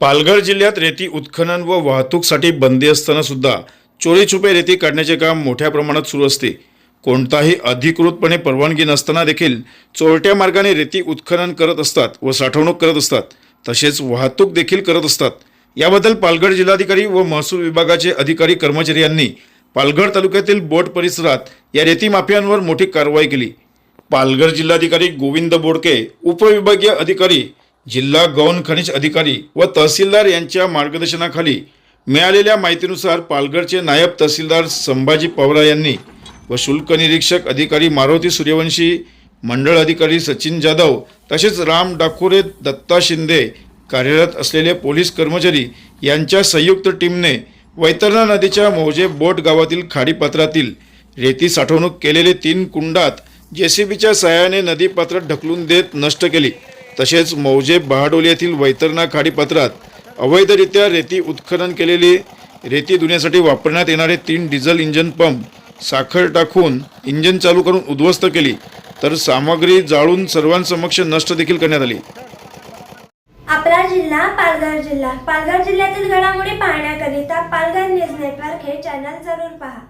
पालघर जिल्ह्यात रेती उत्खनन व वाहतूकसाठी बंदी असताना सुद्धा चोरी छुपे रेती काढण्याचे काम मोठ्या प्रमाणात सुरू असते. कोणताही अधिकृतपणे परवानगी नसताना देखील चोरट्या मार्गाने रेती उत्खनन करत असतात व साठवणूक करत असतात. तसेच वाहतूक देखील करत असतात. याबद्दल पालघर जिल्हाधिकारी व महसूल विभागाचे अधिकारी कर्मचारी यांनी पालघर तालुक्यातील बोट परिसरात या रेती माफियांवर मोठी कारवाई केली. पालघर जिल्हाधिकारी गोविंद बोडके उपविभागीय अधिकारी जिल्हा गौण खनिज अधिकारी व तहसीलदार यांच्या मार्गदर्शनाखाली मिळालेल्या माहितीनुसार पालघरचे नायब तहसीलदार संभाजी पवार यांनी व शुल्क निरीक्षक अधिकारी मारुती सूर्यवंशी मंडळ अधिकारी सचिन जाधव तसेच राम डाकुरे दत्ता शिंदे कार्यरत असलेले पोलीस कर्मचारी यांच्या संयुक्त टीमने वैतरणा नदीच्या मौजे बोट गावातील खाडीपात्रातील रेती साठवणूक केलेले तीन कुंडात जेसीबीच्या सहाय्याने नदीपात्रात ढकलून देत नष्ट केली. तसेच मौजे बहाडोली येथील वैतरणा खाडीपत्रात अवैधरित्या रेती उत्खनन केलेली रेती धुण्यासाठी वापरण्यात येणारे तीन डिझेल इंजन पंप साखर टाकून इंजन चालू करून उद्ध्वस्त केली तर सामग्री जाळून सर्वांसमक्ष नष्ट देखील करण्यात आली. आपला जिल्हा पालघर जिल्हा. पालघर जिल्ह्यातील घडामोडी पाहण्याकरिता पालघर न्यूज नेटवर्क हे चॅनल जरूर पहा.